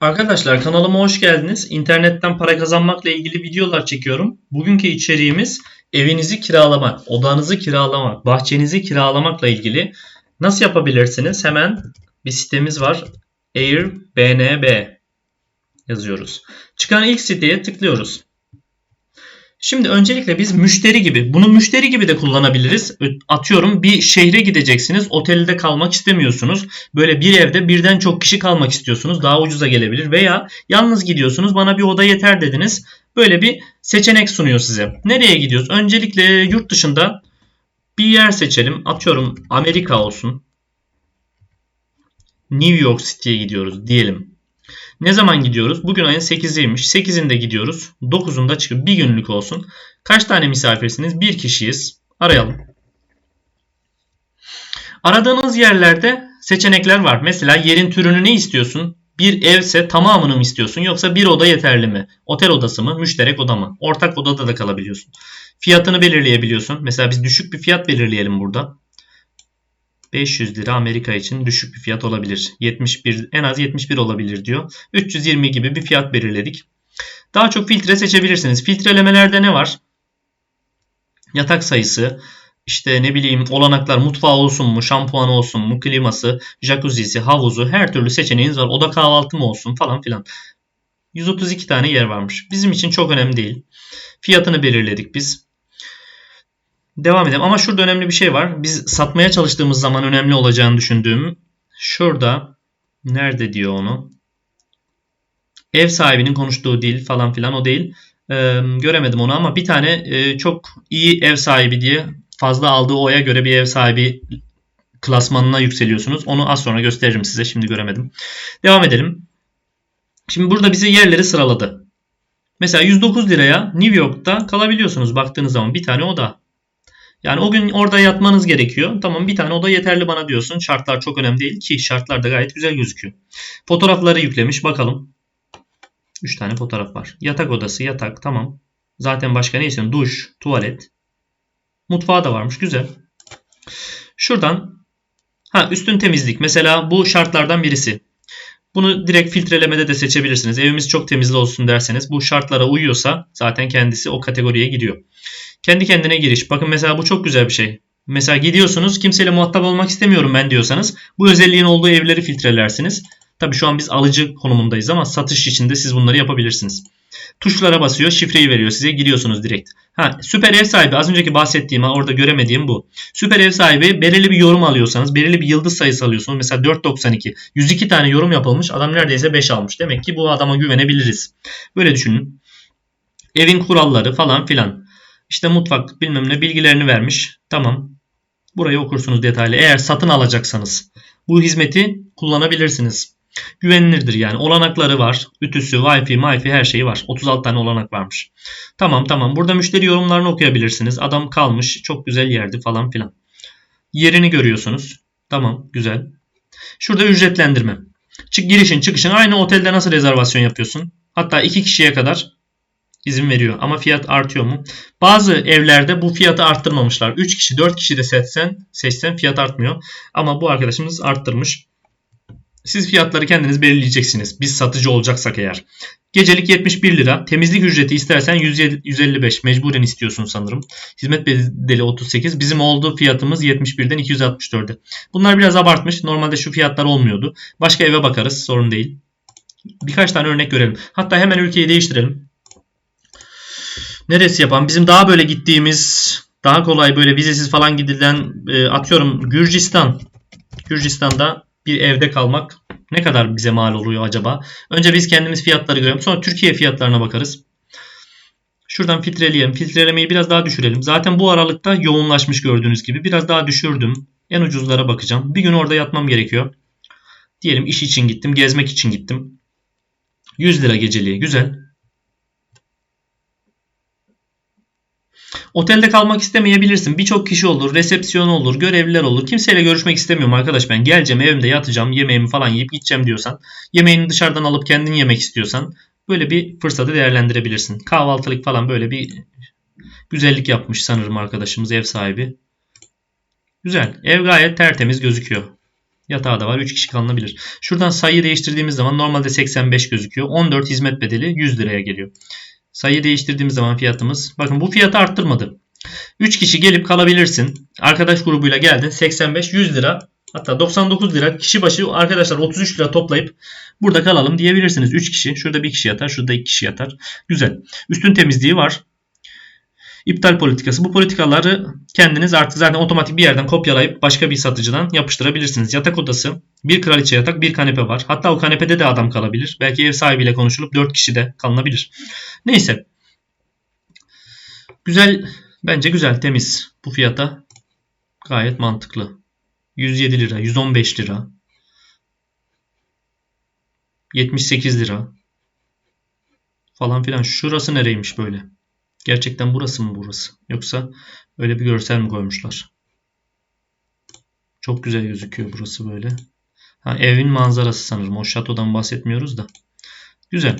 Arkadaşlar kanalıma hoş geldiniz. İnternetten para kazanmakla ilgili videolar çekiyorum. Bugünkü içeriğimiz evinizi kiralamak, odanızı kiralamak, bahçenizi kiralamakla ilgili. Nasıl yapabilirsiniz? Hemen bir sitemiz var. Airbnb yazıyoruz. Çıkan ilk siteye tıklıyoruz. Şimdi öncelikle biz müşteri gibi, bunu müşteri gibi de kullanabiliriz. Atıyorum bir şehre gideceksiniz, otelde kalmak istemiyorsunuz. Böyle bir evde birden çok kişi kalmak istiyorsunuz. Daha ucuza gelebilir veya yalnız gidiyorsunuz, bana bir oda yeter dediniz. Böyle bir seçenek sunuyor size. Nereye gidiyoruz? Öncelikle yurt dışında bir yer seçelim. Atıyorum Amerika olsun. New York City'ye gidiyoruz diyelim. Ne zaman gidiyoruz? Bugün ayın 8'iymiş. 8'inde gidiyoruz. 9'unda çıkıp bir günlük olsun. Kaç tane misafirsiniz? Bir kişiyiz. Arayalım. Aradığınız yerlerde seçenekler var. Mesela yerin türünü ne istiyorsun? Bir evse tamamını mı istiyorsun yoksa bir oda yeterli mi? Otel odası mı? Müşterek oda mı? Ortak odada da kalabiliyorsun. Fiyatını belirleyebiliyorsun. Mesela biz düşük bir fiyat belirleyelim burada. 500 lira Amerika için düşük bir fiyat olabilir. 71 en az 71 olabilir diyor. 320 gibi bir fiyat belirledik. Daha çok filtre seçebilirsiniz. Filtrelemelerde ne var? Yatak sayısı, işte ne bileyim olanaklar mutfağı olsun mu, şampuanı olsun mu, kliması, jacuzzi'si, havuzu her türlü seçeneğiniz var. Oda kahvaltı mı olsun falan filan. 132 tane yer varmış. Bizim için çok önemli değil. Fiyatını belirledik biz. Devam edelim. Ama şurada önemli bir şey var. Biz satmaya çalıştığımız zaman önemli olacağını düşündüğüm şurada nerede diyor onu? Ev sahibinin konuştuğu dil falan filan o değil. Ee, göremedim onu ama bir tane e, çok iyi ev sahibi diye fazla aldığı oya göre bir ev sahibi klasmanına yükseliyorsunuz. Onu az sonra gösteririm size. Şimdi göremedim. Devam edelim. Şimdi burada bize yerleri sıraladı. Mesela 109 liraya New York'ta kalabiliyorsunuz baktığınız zaman bir tane oda. Yani o gün orada yatmanız gerekiyor. Tamam bir tane oda yeterli bana diyorsun. Şartlar çok önemli değil ki şartlar da gayet güzel gözüküyor. Fotoğrafları yüklemiş bakalım. 3 tane fotoğraf var. Yatak odası, yatak tamam. Zaten başka ne istiyorsun? Duş, tuvalet. Mutfağı da varmış. Güzel. Şuradan ha üstün temizlik. Mesela bu şartlardan birisi. Bunu direkt filtrelemede de seçebilirsiniz. Evimiz çok temizli olsun derseniz bu şartlara uyuyorsa zaten kendisi o kategoriye gidiyor. Kendi kendine giriş. Bakın mesela bu çok güzel bir şey. Mesela gidiyorsunuz kimseyle muhatap olmak istemiyorum ben diyorsanız bu özelliğin olduğu evleri filtrelersiniz. Tabi şu an biz alıcı konumundayız ama satış için de siz bunları yapabilirsiniz. Tuşlara basıyor, şifreyi veriyor size, giriyorsunuz direkt. Ha, süper ev sahibi az önceki bahsettiğim, orada göremediğim bu. Süper ev sahibi belirli bir yorum alıyorsanız, belirli bir yıldız sayısı alıyorsunuz. Mesela 492. 102 tane yorum yapılmış, adam neredeyse 5 almış. Demek ki bu adama güvenebiliriz. Böyle düşünün. Evin kuralları falan filan. İşte mutfak bilmem ne bilgilerini vermiş. Tamam. Burayı okursunuz detaylı. Eğer satın alacaksanız bu hizmeti kullanabilirsiniz. Güvenilirdir yani. Olanakları var. Ütüsü, Wi-Fi, MiFi her şeyi var. 36 tane olanak varmış. Tamam tamam. Burada müşteri yorumlarını okuyabilirsiniz. Adam kalmış. Çok güzel yerdi falan filan. Yerini görüyorsunuz. Tamam güzel. Şurada ücretlendirme. Çık girişin çıkışın aynı otelde nasıl rezervasyon yapıyorsun? Hatta iki kişiye kadar izin veriyor. Ama fiyat artıyor mu? Bazı evlerde bu fiyatı arttırmamışlar. 3 kişi 4 kişi de seçsen, seçsen fiyat artmıyor. Ama bu arkadaşımız arttırmış. Siz fiyatları kendiniz belirleyeceksiniz. Biz satıcı olacaksak eğer. Gecelik 71 lira. Temizlik ücreti istersen 155. Mecburen istiyorsun sanırım. Hizmet bedeli 38. Bizim olduğu fiyatımız 71'den 264'e. Bunlar biraz abartmış. Normalde şu fiyatlar olmuyordu. Başka eve bakarız. Sorun değil. Birkaç tane örnek görelim. Hatta hemen ülkeyi değiştirelim. Neresi yapan? Bizim daha böyle gittiğimiz, daha kolay böyle vizesiz falan gidilen e, atıyorum Gürcistan. Gürcistan'da bir evde kalmak ne kadar bize mal oluyor acaba? Önce biz kendimiz fiyatları görelim. Sonra Türkiye fiyatlarına bakarız. Şuradan filtreleyelim. Filtrelemeyi biraz daha düşürelim. Zaten bu aralıkta yoğunlaşmış gördüğünüz gibi. Biraz daha düşürdüm. En ucuzlara bakacağım. Bir gün orada yatmam gerekiyor. Diyelim iş için gittim. Gezmek için gittim. 100 lira geceliği. Güzel. Otelde kalmak istemeyebilirsin. Birçok kişi olur, resepsiyon olur, görevliler olur. Kimseyle görüşmek istemiyorum arkadaş ben. Geleceğim evimde yatacağım, yemeğimi falan yiyip gideceğim diyorsan. Yemeğini dışarıdan alıp kendin yemek istiyorsan böyle bir fırsatı değerlendirebilirsin. Kahvaltılık falan böyle bir güzellik yapmış sanırım arkadaşımız ev sahibi. Güzel. Ev gayet tertemiz gözüküyor. Yatağı da var. 3 kişi kalınabilir. Şuradan sayıyı değiştirdiğimiz zaman normalde 85 gözüküyor. 14 hizmet bedeli 100 liraya geliyor. Sayıyı değiştirdiğimiz zaman fiyatımız. Bakın bu fiyatı arttırmadı. 3 kişi gelip kalabilirsin. Arkadaş grubuyla geldin. 85 100 lira hatta 99 lira kişi başı arkadaşlar 33 lira toplayıp burada kalalım diyebilirsiniz. 3 kişi. Şurada bir kişi yatar. Şurada 2 kişi yatar. Güzel. Üstün temizliği var. İptal politikası. Bu politikaları kendiniz artık zaten otomatik bir yerden kopyalayıp başka bir satıcıdan yapıştırabilirsiniz. Yatak odası, bir kraliçe yatak, bir kanepe var. Hatta o kanepede de adam kalabilir. Belki ev sahibiyle konuşulup 4 kişi de kalınabilir. Neyse. Güzel, bence güzel, temiz. Bu fiyata gayet mantıklı. 107 lira, 115 lira. 78 lira. Falan filan. Şurası nereymiş böyle? Gerçekten burası mı burası? Yoksa öyle bir görsel mi koymuşlar? Çok güzel gözüküyor burası böyle. Ha, evin manzarası sanırım. O şatodan bahsetmiyoruz da. Güzel.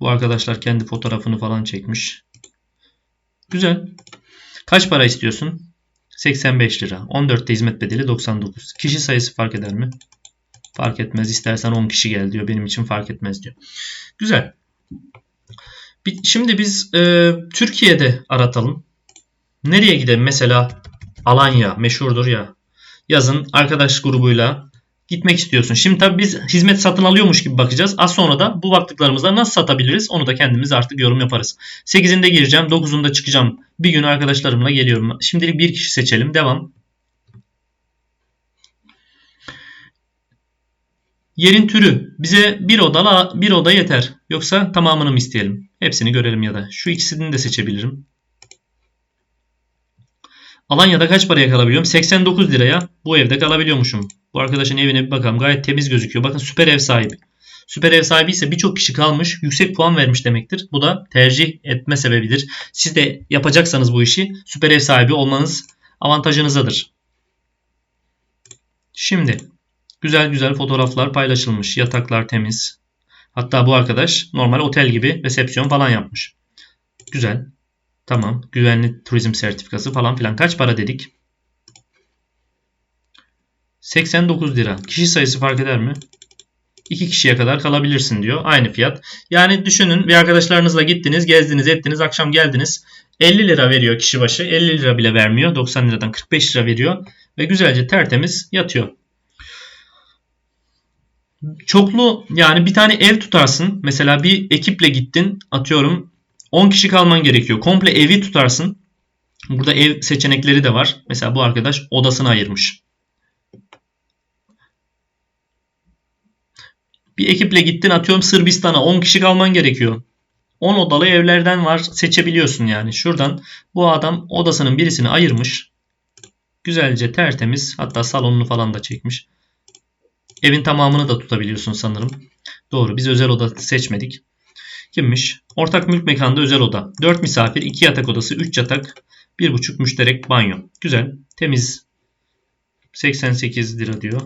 Bu arkadaşlar kendi fotoğrafını falan çekmiş. Güzel. Kaç para istiyorsun? 85 lira. 14'te hizmet bedeli 99. Kişi sayısı fark eder mi? Fark etmez. İstersen 10 kişi gel diyor. Benim için fark etmez diyor. Güzel. Şimdi biz e, Türkiye'de aratalım. Nereye gidelim? Mesela Alanya meşhurdur ya. Yazın arkadaş grubuyla gitmek istiyorsun. Şimdi tabii biz hizmet satın alıyormuş gibi bakacağız. Az sonra da bu baktıklarımızla nasıl satabiliriz onu da kendimiz artık yorum yaparız. 8'inde gireceğim 9'unda çıkacağım. Bir gün arkadaşlarımla geliyorum. Şimdilik bir kişi seçelim. Devam. Yerin türü. Bize bir oda, bir oda yeter. Yoksa tamamını mı isteyelim? Hepsini görelim ya da. Şu ikisini de seçebilirim. Alanya'da kaç paraya kalabiliyorum? 89 liraya bu evde kalabiliyormuşum. Bu arkadaşın evine bir bakalım. Gayet temiz gözüküyor. Bakın süper ev sahibi. Süper ev sahibi ise birçok kişi kalmış. Yüksek puan vermiş demektir. Bu da tercih etme sebebidir. Siz de yapacaksanız bu işi süper ev sahibi olmanız avantajınızadır. Şimdi güzel güzel fotoğraflar paylaşılmış. Yataklar temiz. Hatta bu arkadaş normal otel gibi resepsiyon falan yapmış. Güzel. Tamam. Güvenli turizm sertifikası falan filan. Kaç para dedik? 89 lira. Kişi sayısı fark eder mi? 2 kişiye kadar kalabilirsin diyor. Aynı fiyat. Yani düşünün bir arkadaşlarınızla gittiniz, gezdiniz, ettiniz, akşam geldiniz. 50 lira veriyor kişi başı. 50 lira bile vermiyor. 90 liradan 45 lira veriyor. Ve güzelce tertemiz yatıyor çoklu yani bir tane ev tutarsın. Mesela bir ekiple gittin atıyorum 10 kişi kalman gerekiyor. Komple evi tutarsın. Burada ev seçenekleri de var. Mesela bu arkadaş odasını ayırmış. Bir ekiple gittin atıyorum Sırbistan'a 10 kişi kalman gerekiyor. 10 odalı evlerden var seçebiliyorsun yani. Şuradan bu adam odasının birisini ayırmış. Güzelce tertemiz hatta salonunu falan da çekmiş. Evin tamamını da tutabiliyorsun sanırım. Doğru biz özel oda seçmedik. Kimmiş? Ortak mülk mekanda özel oda. 4 misafir, 2 yatak odası, 3 yatak, 1,5 müşterek banyo. Güzel. Temiz. 88 lira diyor.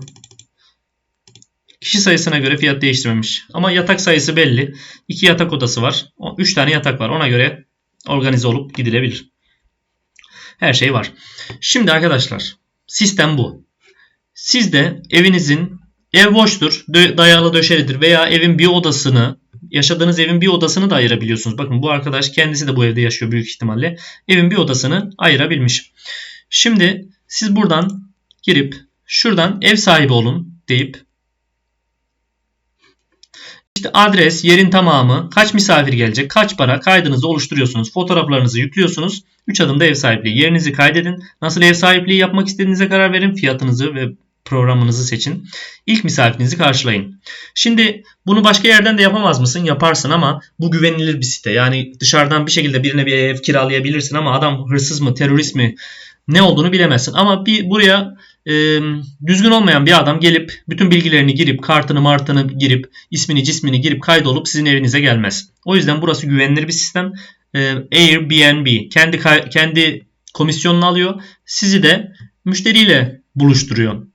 Kişi sayısına göre fiyat değiştirmemiş. Ama yatak sayısı belli. 2 yatak odası var. 3 tane yatak var. Ona göre organize olup gidilebilir. Her şey var. Şimdi arkadaşlar sistem bu. Siz de evinizin Ev boştur, dayalı döşelidir veya evin bir odasını, yaşadığınız evin bir odasını da ayırabiliyorsunuz. Bakın bu arkadaş kendisi de bu evde yaşıyor büyük ihtimalle. Evin bir odasını ayırabilmiş. Şimdi siz buradan girip şuradan ev sahibi olun deyip işte adres, yerin tamamı, kaç misafir gelecek, kaç para kaydınızı oluşturuyorsunuz. Fotoğraflarınızı yüklüyorsunuz. 3 adımda ev sahipliği. Yerinizi kaydedin. Nasıl ev sahipliği yapmak istediğinize karar verin. Fiyatınızı ve programınızı seçin. İlk misafirinizi karşılayın. Şimdi bunu başka yerden de yapamaz mısın? Yaparsın ama bu güvenilir bir site. Yani dışarıdan bir şekilde birine bir ev kiralayabilirsin ama adam hırsız mı, terörist mi ne olduğunu bilemezsin. Ama bir buraya e, düzgün olmayan bir adam gelip bütün bilgilerini girip kartını martını girip ismini cismini girip kaydolup sizin evinize gelmez. O yüzden burası güvenilir bir sistem. E, Airbnb kendi kendi komisyonunu alıyor. Sizi de müşteriyle buluşturuyor.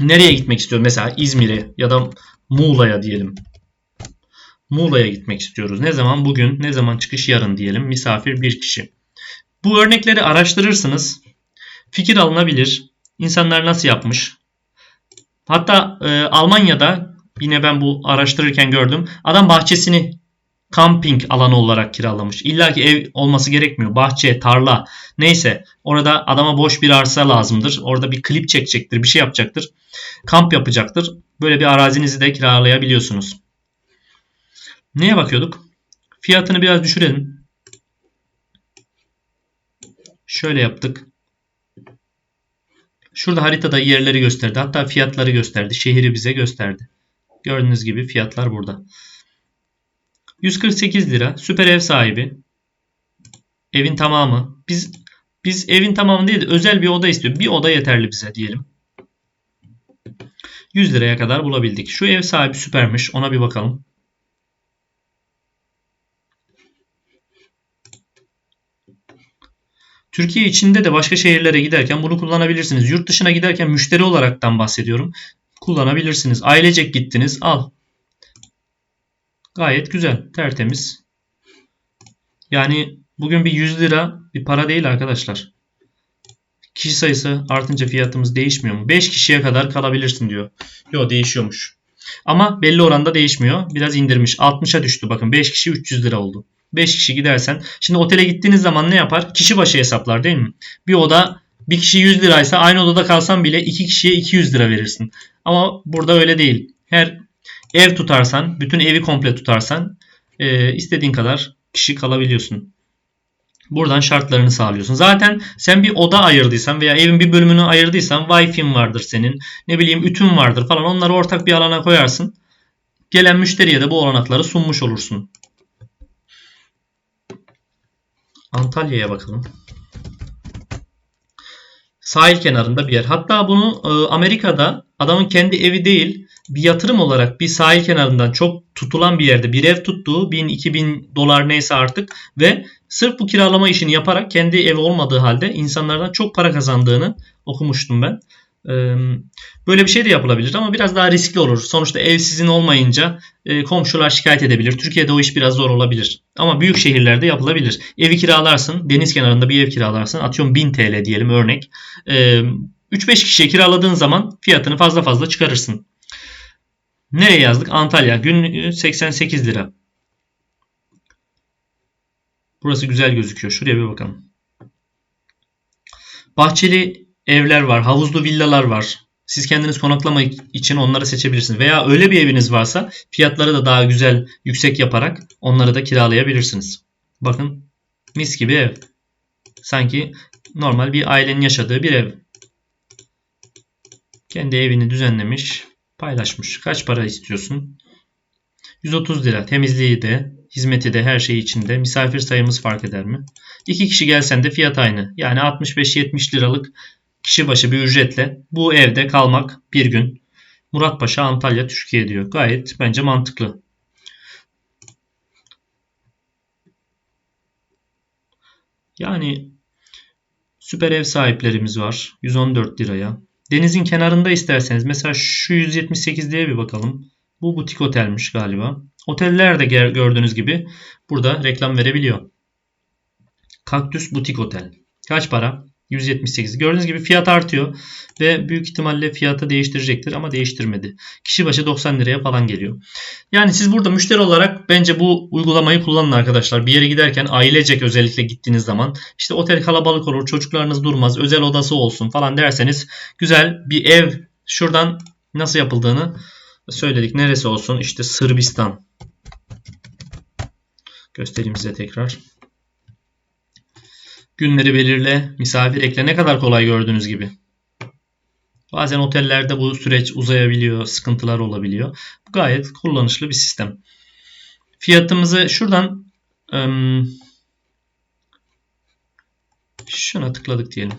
Nereye gitmek istiyoruz? Mesela İzmir'e ya da Muğla'ya diyelim. Muğla'ya gitmek istiyoruz. Ne zaman? Bugün. Ne zaman çıkış? Yarın diyelim. Misafir bir kişi. Bu örnekleri araştırırsınız. Fikir alınabilir. İnsanlar nasıl yapmış? Hatta e, Almanya'da yine ben bu araştırırken gördüm. Adam bahçesini camping alanı olarak kiralamış. İlla ki ev olması gerekmiyor. Bahçe, tarla neyse orada adama boş bir arsa lazımdır. Orada bir klip çekecektir, bir şey yapacaktır. Kamp yapacaktır. Böyle bir arazinizi de kiralayabiliyorsunuz. Neye bakıyorduk? Fiyatını biraz düşürelim. Şöyle yaptık. Şurada haritada yerleri gösterdi. Hatta fiyatları gösterdi. Şehri bize gösterdi. Gördüğünüz gibi fiyatlar burada. 148 lira. Süper ev sahibi. Evin tamamı. Biz biz evin tamamı değil de özel bir oda istiyor. Bir oda yeterli bize diyelim. 100 liraya kadar bulabildik. Şu ev sahibi süpermiş. Ona bir bakalım. Türkiye içinde de başka şehirlere giderken bunu kullanabilirsiniz. Yurt dışına giderken müşteri olaraktan bahsediyorum. Kullanabilirsiniz. Ailecek gittiniz. Al. Gayet güzel. Tertemiz. Yani bugün bir 100 lira bir para değil arkadaşlar. Kişi sayısı artınca fiyatımız değişmiyor mu? 5 kişiye kadar kalabilirsin diyor. Yok değişiyormuş. Ama belli oranda değişmiyor. Biraz indirmiş. 60'a düştü. Bakın 5 kişi 300 lira oldu. 5 kişi gidersen. Şimdi otele gittiğiniz zaman ne yapar? Kişi başı hesaplar değil mi? Bir oda bir kişi 100 liraysa aynı odada kalsan bile 2 kişiye 200 lira verirsin. Ama burada öyle değil. Her ev tutarsan, bütün evi komple tutarsan e, istediğin kadar kişi kalabiliyorsun. Buradan şartlarını sağlıyorsun. Zaten sen bir oda ayırdıysan veya evin bir bölümünü ayırdıysan Wi-Fi'in vardır senin. Ne bileyim ütün vardır falan. Onları ortak bir alana koyarsın. Gelen müşteriye de bu olanakları sunmuş olursun. Antalya'ya bakalım. Sahil kenarında bir yer. Hatta bunu e, Amerika'da adamın kendi evi değil bir yatırım olarak bir sahil kenarından çok tutulan bir yerde bir ev tuttuğu 1000-2000 dolar neyse artık ve sırf bu kiralama işini yaparak kendi evi olmadığı halde insanlardan çok para kazandığını okumuştum ben. Böyle bir şey de yapılabilir ama biraz daha riskli olur. Sonuçta ev sizin olmayınca komşular şikayet edebilir. Türkiye'de o iş biraz zor olabilir. Ama büyük şehirlerde yapılabilir. Evi kiralarsın, deniz kenarında bir ev kiralarsın. Atıyorum 1000 TL diyelim örnek. 3-5 kişiye kiraladığın zaman fiyatını fazla fazla çıkarırsın. Nereye yazdık? Antalya. Gün 88 lira. Burası güzel gözüküyor. Şuraya bir bakalım. Bahçeli evler var. Havuzlu villalar var. Siz kendiniz konaklama için onları seçebilirsiniz. Veya öyle bir eviniz varsa fiyatları da daha güzel, yüksek yaparak onları da kiralayabilirsiniz. Bakın mis gibi ev. Sanki normal bir ailenin yaşadığı bir ev. Kendi evini düzenlemiş, paylaşmış. Kaç para istiyorsun? 130 lira. Temizliği de, hizmeti de her şey içinde. Misafir sayımız fark eder mi? İki kişi gelsen de fiyat aynı. Yani 65-70 liralık kişi başı bir ücretle bu evde kalmak bir gün. Muratpaşa Antalya Türkiye diyor. Gayet bence mantıklı. Yani süper ev sahiplerimiz var. 114 liraya. Denizin kenarında isterseniz mesela şu 178 diye bir bakalım. Bu butik otelmiş galiba. Oteller de gördüğünüz gibi burada reklam verebiliyor. Kaktüs Butik Otel. Kaç para? 178. Gördüğünüz gibi fiyat artıyor ve büyük ihtimalle fiyatı değiştirecektir ama değiştirmedi. Kişi başı 90 liraya falan geliyor. Yani siz burada müşteri olarak bence bu uygulamayı kullanın arkadaşlar. Bir yere giderken ailecek özellikle gittiğiniz zaman işte otel kalabalık olur, çocuklarınız durmaz, özel odası olsun falan derseniz güzel bir ev şuradan nasıl yapıldığını söyledik. Neresi olsun? İşte Sırbistan. Göstereyim size tekrar. Günleri belirle, misafir ekle ne kadar kolay gördüğünüz gibi. Bazen otellerde bu süreç uzayabiliyor, sıkıntılar olabiliyor. Bu gayet kullanışlı bir sistem. Fiyatımızı şuradan şuna tıkladık diyelim.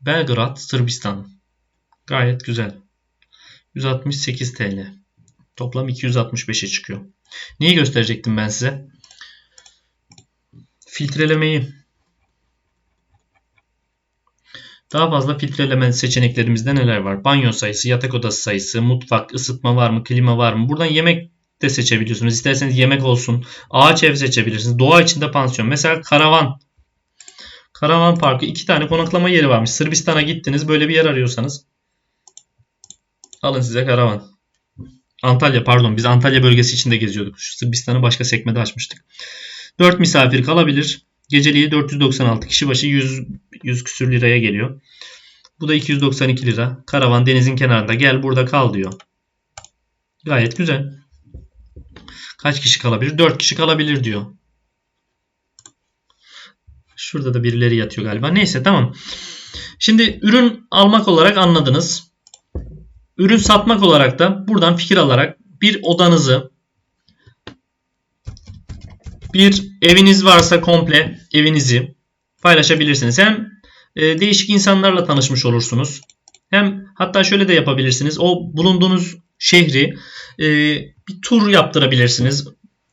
Belgrad, Sırbistan. Gayet güzel. 168 TL. Toplam 265'e çıkıyor. Neyi gösterecektim ben size? Filtrelemeyi. Daha fazla filtreleme seçeneklerimizde neler var? Banyo sayısı, yatak odası sayısı, mutfak, ısıtma var mı, klima var mı? Buradan yemek de seçebiliyorsunuz. İsterseniz yemek olsun. Ağaç ev seçebilirsiniz. Doğa içinde pansiyon. Mesela karavan. Karavan Parkı iki tane konaklama yeri varmış. Sırbistan'a gittiniz böyle bir yer arıyorsanız. Alın size karavan. Antalya pardon biz Antalya bölgesi içinde geziyorduk. Sırbistan'ı başka sekmede açmıştık. 4 misafir kalabilir. Geceliği 496 kişi başı 100, 100 küsür liraya geliyor. Bu da 292 lira. Karavan denizin kenarında gel burada kal diyor. Gayet güzel. Kaç kişi kalabilir? 4 kişi kalabilir diyor. Şurada da birileri yatıyor galiba. Neyse tamam. Şimdi ürün almak olarak anladınız. Ürün satmak olarak da buradan fikir alarak bir odanızı bir eviniz varsa komple evinizi paylaşabilirsiniz. Hem e, değişik insanlarla tanışmış olursunuz. Hem hatta şöyle de yapabilirsiniz. O bulunduğunuz şehri e, bir tur yaptırabilirsiniz.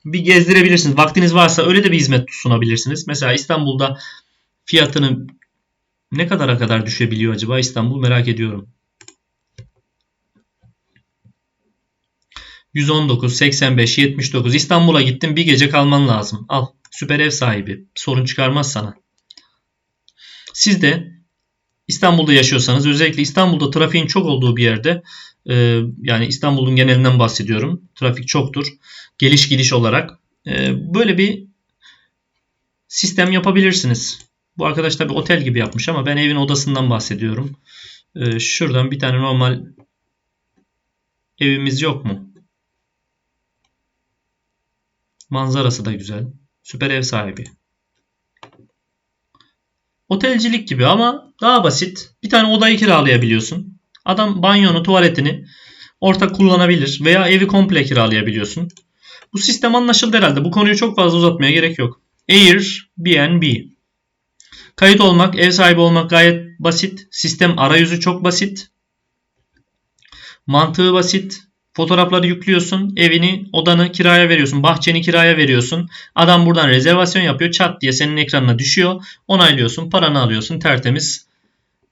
Bir gezdirebilirsiniz. Vaktiniz varsa öyle de bir hizmet sunabilirsiniz. Mesela İstanbul'da fiyatını ne kadara kadar düşebiliyor acaba İstanbul merak ediyorum. 119, 85, 79 İstanbul'a gittin bir gece kalman lazım. Al süper ev sahibi. Sorun çıkarmaz sana. Siz de İstanbul'da yaşıyorsanız özellikle İstanbul'da trafiğin çok olduğu bir yerde e, yani İstanbul'un genelinden bahsediyorum. Trafik çoktur. Geliş gidiş olarak e, böyle bir sistem yapabilirsiniz. Bu arkadaş tabi otel gibi yapmış ama ben evin odasından bahsediyorum. E, şuradan bir tane normal evimiz yok mu? Manzarası da güzel. Süper ev sahibi. Otelcilik gibi ama daha basit. Bir tane odayı kiralayabiliyorsun. Adam banyonu, tuvaletini ortak kullanabilir veya evi komple kiralayabiliyorsun. Bu sistem anlaşıldı herhalde. Bu konuyu çok fazla uzatmaya gerek yok. Airbnb. Kayıt olmak, ev sahibi olmak gayet basit. Sistem arayüzü çok basit. Mantığı basit. Fotoğrafları yüklüyorsun. Evini, odanı kiraya veriyorsun. Bahçeni kiraya veriyorsun. Adam buradan rezervasyon yapıyor. Çat diye senin ekranına düşüyor. Onaylıyorsun. Paranı alıyorsun. Tertemiz.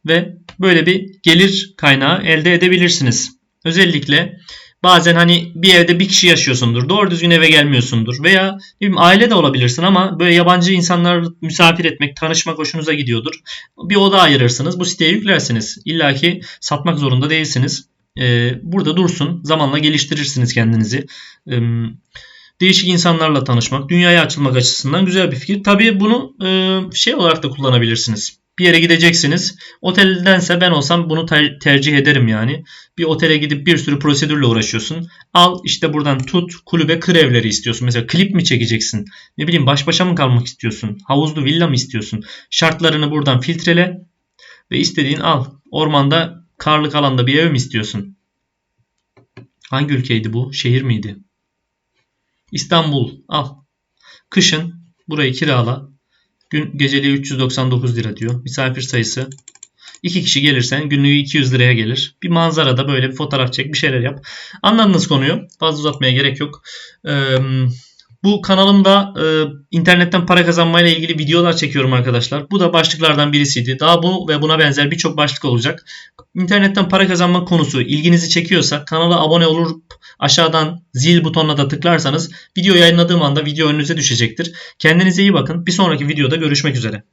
Ve böyle bir gelir kaynağı elde edebilirsiniz. Özellikle bazen hani bir evde bir kişi yaşıyorsundur. Doğru düzgün eve gelmiyorsundur. Veya bileyim, aile de olabilirsin ama böyle yabancı insanlar misafir etmek, tanışmak hoşunuza gidiyordur. Bir oda ayırırsınız. Bu siteye yüklersiniz. İlla ki satmak zorunda değilsiniz e, burada dursun. Zamanla geliştirirsiniz kendinizi. E, değişik insanlarla tanışmak, dünyaya açılmak açısından güzel bir fikir. Tabii bunu e, şey olarak da kullanabilirsiniz. Bir yere gideceksiniz. Oteldense ben olsam bunu ter- tercih ederim yani. Bir otele gidip bir sürü prosedürle uğraşıyorsun. Al işte buradan tut kulübe kır evleri istiyorsun. Mesela klip mi çekeceksin? Ne bileyim baş başa mı kalmak istiyorsun? Havuzlu villa mı istiyorsun? Şartlarını buradan filtrele ve istediğin al. Ormanda Karlık alanda bir ev mi istiyorsun? Hangi ülkeydi bu? Şehir miydi? İstanbul. Al. Kışın burayı kirala. Gün geceliği 399 lira diyor. Misafir sayısı. İki kişi gelirsen günlüğü 200 liraya gelir. Bir manzarada böyle bir fotoğraf çek bir şeyler yap. Anladınız konuyu. Fazla uzatmaya gerek yok. Ee, bu kanalımda e, internetten para kazanmayla ilgili videolar çekiyorum arkadaşlar. Bu da başlıklardan birisiydi. Daha bu ve buna benzer birçok başlık olacak. İnternetten para kazanma konusu ilginizi çekiyorsa kanala abone olup aşağıdan zil butonuna da tıklarsanız video yayınladığım anda video önünüze düşecektir. Kendinize iyi bakın. Bir sonraki videoda görüşmek üzere.